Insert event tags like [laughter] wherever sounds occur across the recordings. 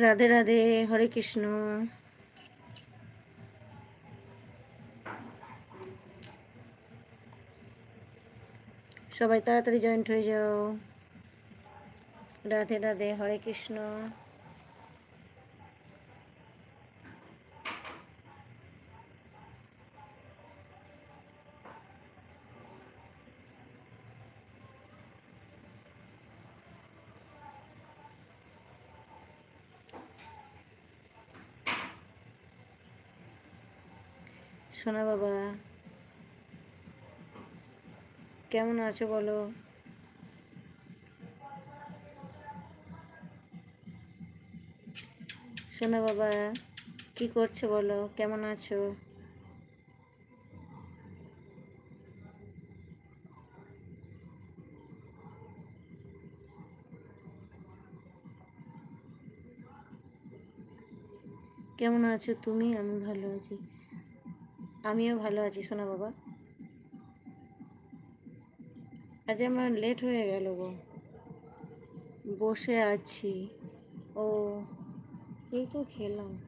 রাধে রাধে হরে কৃষ্ণ। সবাই তাড়াতাড়ি জয়েন্ট হয়ে যাও। রাধে রাধে হরে কৃষ্ণ। সোনা বাবা। কেমন আছো বলো? সোনা বাবা, কি করছ বলো? কেমন আছো? কেমন আছো তুমি? আমি ভালো আছি। আমিও ভালো আছি সোনা বাবা। আজ আমার লেট হয়ে গেল গো। বসে আছি। ও, এই তো খেলাম।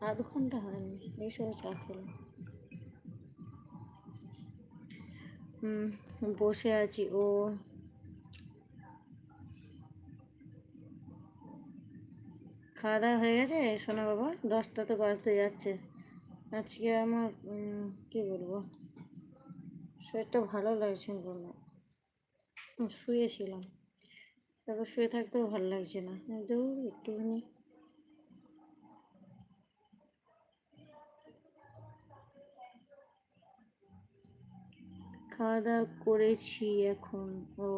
আধ ঘণ্টা হয়নি, এই সব চা খেলাম। বসে আছি। ও খাওয়া দাওয়া হয়ে গেছে? সোনা বাবা, দশটা তো বাজতে যাচ্ছে। আজকে আমার কি বলব? শরীরটা ভালো লাগছে বলব শুয়েছিলাম। তারপর শুয়ে থাকতেও ভালো লাগছে না। দৌড় একটুখানি। খাওয়া দাওয়া করেছি এখন। ও,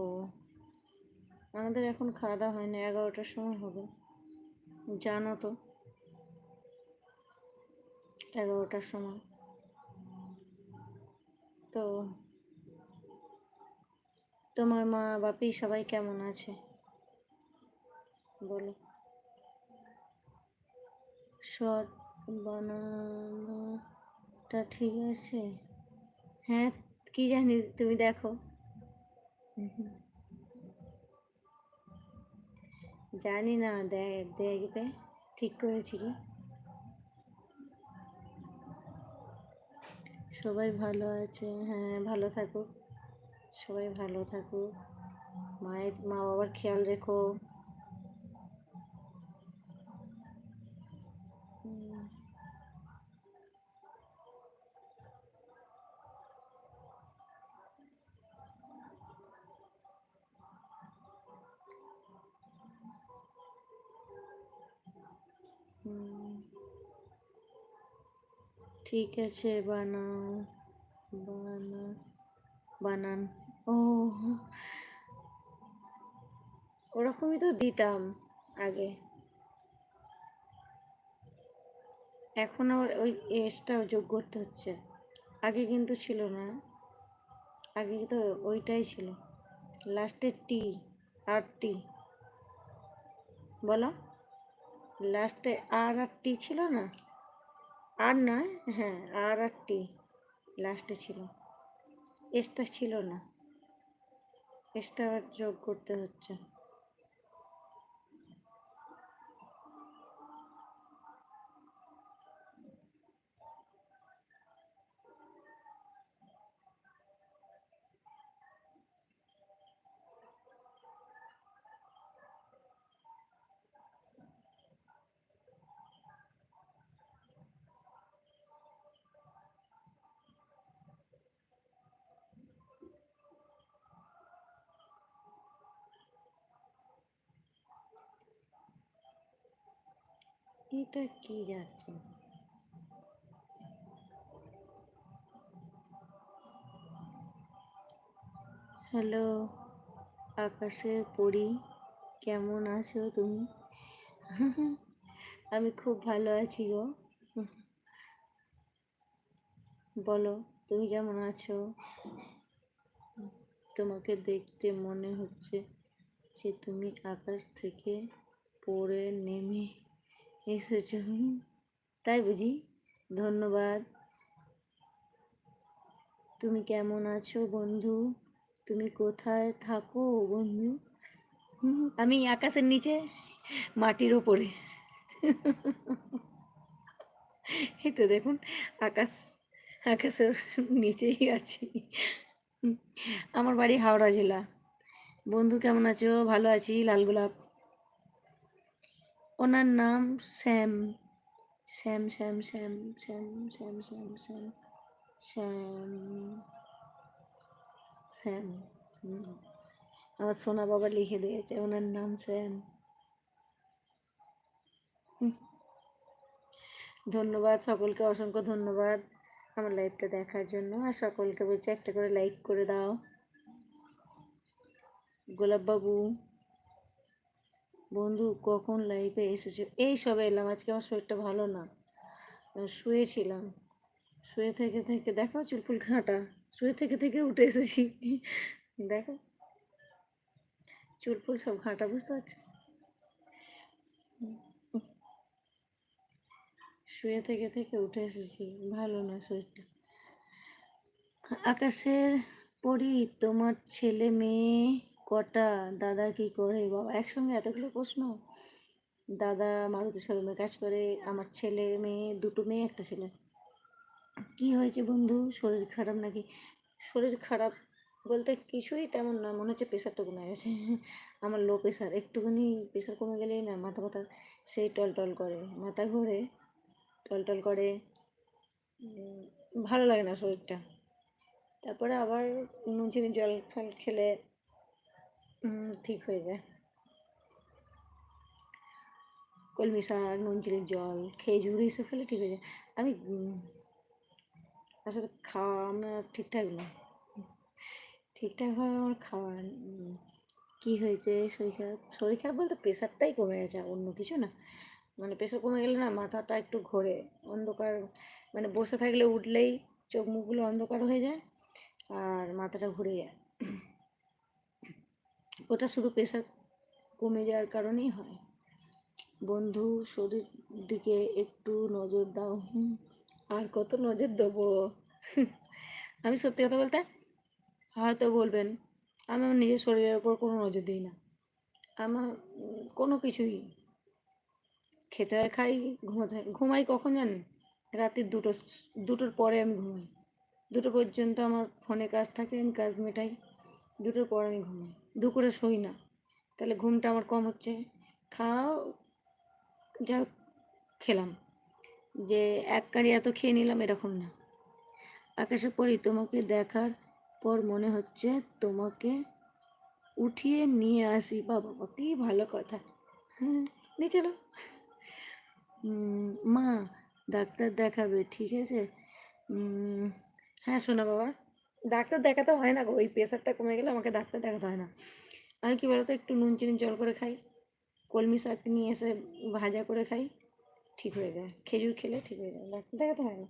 আমাদের এখন খাওয়া দাওয়া হয় না এগারোটার সময় হবে। জানো তো, এগারোটার সময়। তো তোমার মা বাপি সবাই কেমন আছে? বলো। শর্ট বানানোটা ঠিক আছে? হ্যাঁ কি জানি, তুমি দেখো। জানি না দেখবে ঠিক করেছি কি? সবাই ভালো আছে হ্যাঁ ভালো থাকুক। সবাই ভালো থাকুক। মায়ের মা বাবার খেয়াল রেখো। ঠিক আছে, বানাও, বানা, বানান। ও, ওরকমই তো দিতাম আগে। এখন আবার ওই এসটাও যোগ করতে হচ্ছে। আগে কিন্তু ছিল না। আগে তো ওইটাই ছিল। লাস্টের টি আর টি বলো। লাস্টে আর আর টি ছিল না? আর নয়? হ্যাঁ আর আর টি লাস্টে ছিল। এসটা ছিল না। এসটা যোগ করতে হচ্ছে। এটা কি যাচ্ছে? হ্যালো আকাশের পরি, কেমন আছো তুমি? [laughs] আমি খুব ভালো আছি গো। [laughs] বলো, তুমি কেমন আছো? তোমাকে দেখতে মনে হচ্ছে যে তুমি আকাশ থেকে পড়ে নেমে এসেছ তাই বুঝি? ধন্যবাদ। তুমি কেমন আছো বন্ধু? তুমি কোথায় থাকো বন্ধু? আমি আকাশের নিচে, মাটির ওপরে এই তো দেখুন, আকাশ, আকাশের নিচেই আছি। আমার বাড়ি হাওড়া জেলা। বন্ধু কেমন আছো? ভালো আছি, লাল গোলাপ। ওনার নাম শ্যাম শ্যাম শ্যাম শ্যাম শ্যাম শ্যাম শ্যাম শ্যাম শ্যাম শ্যাম। আমার সোনা বাবা লিখে দিয়েছে ওনার নাম শ্যাম ধন্যবাদ সকলকে অসংখ্য ধন্যবাদ আমার লাইভটা দেখার জন্য আর সকলকে বলছি একটা করে লাইক করে দাও গোলাপ বাবু বন্ধু, কখন লাইফে এসেছ? এই সবে এলাম, আজকে আমার শরীরটা ভালো না। শুয়েছিলাম। শুয়ে থেকে থেকে, দেখো চুলফুল ঘাঁটা শুয়ে থেকে থেকে উঠে এসেছি। দেখো, চুলফুল সব ঘাঁটা বুঝতে পারছ? শুয়ে থেকে থেকে উঠে এসেছি, ভালো না শরীরটা। আকাশের পরি, তোমার ছেলে মেয়ে কটা দাদা কি করে? বাবা, একসঙ্গে এতগুলো প্রশ্ন। দাদা মারুতি শোরুমে কাজ করে, আমার ছেলে, মেয়ে, দুটো মেয়ে, একটা ছেলে। কি হয়েছে বন্ধু? শরীর খারাপ নাকি? শরীর খারাপ বলতে কিছুই তেমন না, মনে হচ্ছে প্রেশারটা কমে গেছে। আমার লো প্রেশার একটুখানি প্রেশার কমে গেলেই না, মাথা ব্যথা সেই টল টল করে। মাথা ঘোরে টল টল করে ভালো লাগে না শরীরটা। তারপরে আবার নুন চিনি জল ফল খেলে ঠিক হয়ে যায়। কলমি শাক, নুন চিনির জল, খেজুর, এইসব খেলে ঠিক হয়ে যায়। আমি আসলে খাওয়া আমার ঠিকঠাক না। ঠিকঠাক ভাবে আমার খাওয়া কি হয়েছে, শরীর খারাপ? শরীর খারাপ বলতে প্রেশারটাই কমে গেছে অন্য কিছু না। মানে প্রেশার কমে গেলে না মাথাটা একটু ঘোরে, অন্ধকার মানে বসে থাকলে উঠলেই চোখ মুখগুলো অন্ধকার হয়ে যায়, আর মাথাটা ঘুরে যায়। ওটা শুধু প্রেশার কমে যাওয়ার কারণেই হয়। বন্ধু, শরীর দিকে একটু নজর দাও। আর কত নজর দেবো? আমি সত্যি কথা বলতে হয়তো বলবেন, আমি আমার নিজের শরীরের ওপর কোনো নজর দিই না। আমার কোনো কিছুই খেতে হয়, খাই, ঘুমাতে হয়। ঘুমাই কখন জানেন? রাতের দুটো দুটোর পরে আমি ঘুমাই। দুটো পর্যন্ত আমার ফোনে কাজ থাকে, আমি কাজ মেটাই। দুটোর পর আমি ঘুমাই। দুপুরে শুই না। তাহলে ঘুমটা আমার কম হচ্ছে। খাও, যা খেলাম। যে এক কারি এত খেয়ে নিলাম, এরকম না। আকাশে পড়ি, তোমাকে দেখার পর মনে হচ্ছে তোমাকে উঠিয়ে নিয়ে আসি। বাবা বাবা, কি ভালো কথা। হ্যাঁ নিয়ে চলো। মা, ডাক্তার দেখাবে, ঠিক আছে? হ্যাঁ শোনা বাবা। ডাক্তার দেখাতে হয় না গো, ওই প্রেশারটা কমে গেলে আমাকে ডাক্তার দেখাতে হয় না। আমি কি বলতো, একটু নুন, চিনি, জল করে খাই, কলমি শাক নিয়ে এসে ভাজা করে খাই, ঠিক হয়ে যায়। খেজুর খেলে ঠিক হয়ে যায়, ডাক্তার দেখাতে হয় না।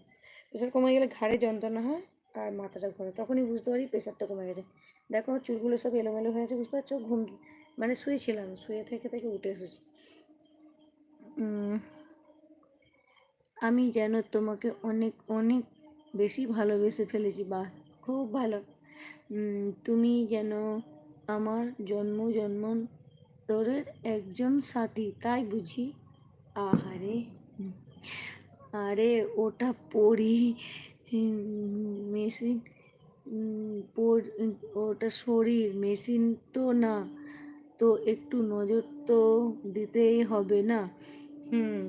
প্রেশার কমে গেলে ঘাড়ে যন্ত্রণা হয় আর মাথাটা ঘোরে, তখনই বুঝতে পারি প্রেশারটা কমে গেছে। দেখো চুলগুলো সব এলোমেলো হয়ে আছে, বুঝতে পারছ? ঘুম মানে শুয়েছিলাম, শুয়ে থেকে থেকে উঠে এসেছি। আমি যেন তোমাকে অনেক অনেক বেশি ভালোবেসে ফেলেছি, বাহ। খুব ভালো। তুমি যেন আমার জন্ম জন্ম তোরের একজন সাথী, তাই বুঝি? আহারে, আরে ওটা পড়ি মেশিন ওটা শরীর, মেশিন তো না, তো একটু নজর তো দিতেই হবে না। হুম,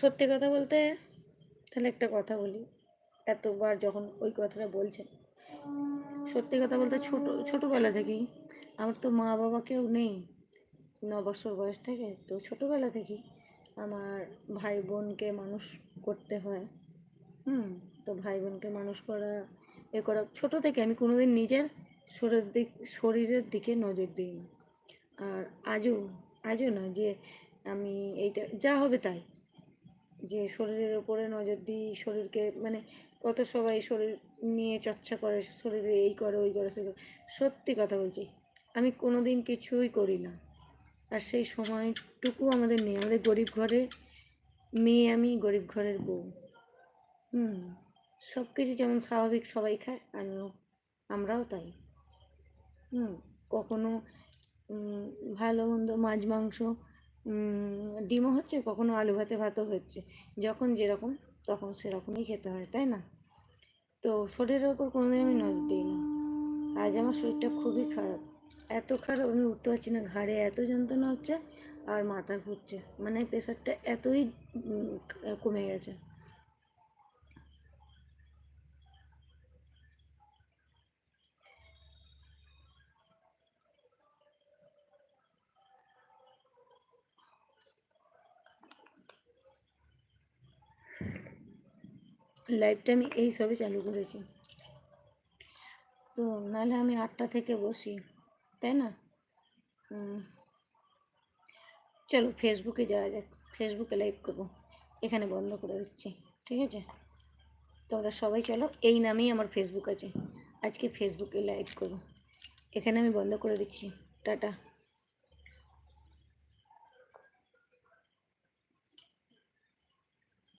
সত্যি কথা বলতে তাহলে একটা কথা বলি। এতবার যখন ওই কথাটা বলছেন। সত্যি কথা বলতে ছোট, ছোটোবেলা থেকেই আমার তো মা বাবা কেউ নেই। ন বছর বয়স থেকে তো ছোটোবেলা থেকেই আমার ভাই বোনকে মানুষ করতে হয়। হুম, তো ভাই বোনকে মানুষ করা, এ করা ছোটো থেকে আমি কোনোদিন নিজের শরীরের দিক, শরীরের দিকে নজর দিই না। আর আজও আজও না যে আমি এইটা, যা হবে তাই। যে শরীরের ওপরে নজর দিই, শরীরকে মানে কত সবাই শরীর নিয়ে চর্চা করে, শরীরে এই করে, ওই করে সে সত্যি কথা বলছি, আমি কোনো দিন কিছুই করি না। আর সেই সময়টুকু আমাদের নেই। আমাদের গরিব ঘরে মেয়ে আমি, গরিব ঘরের বউ। হুম সব কিছু যেমন স্বাভাবিক সবাই খায়, আমিও, আমরাও তাই। হুম, কখনো ভালো মন্দ মাছ, মাংস ডিমও হচ্ছে, কখনো আলু ভাতে, ভাতও হচ্ছে। যখন যেরকম তখন সেরকমই খেতে হয়, তাই না? তো শরীরের ওপর কোনোদিন আমি নজর দিই না। আজ আমার শরীরটা খুবই খারাপ। এত খারাপ, আমি উঠতে পারছি না, ঘাড়ে এত যন্ত্রণা হচ্ছে আর মাথা ঘুরছে। মানে প্রেশারটা এতই কমে গেছে। লাইভটা আমি এই সবে চালু করেছি। তো নাহলে আমি আটটা থেকে বসি, তাই না? চলো ফেসবুকে যাওয়া যাক ফেসবুকে লাইভ করব। এখানে বন্ধ করে দিচ্ছি, ঠিক আছে? তোমরা সবাই চলো, এই নামেই আমার ফেসবুক আছে। আজকে ফেসবুকে লাইভ করব। এখানে আমি বন্ধ করে দিচ্ছি। টাটা।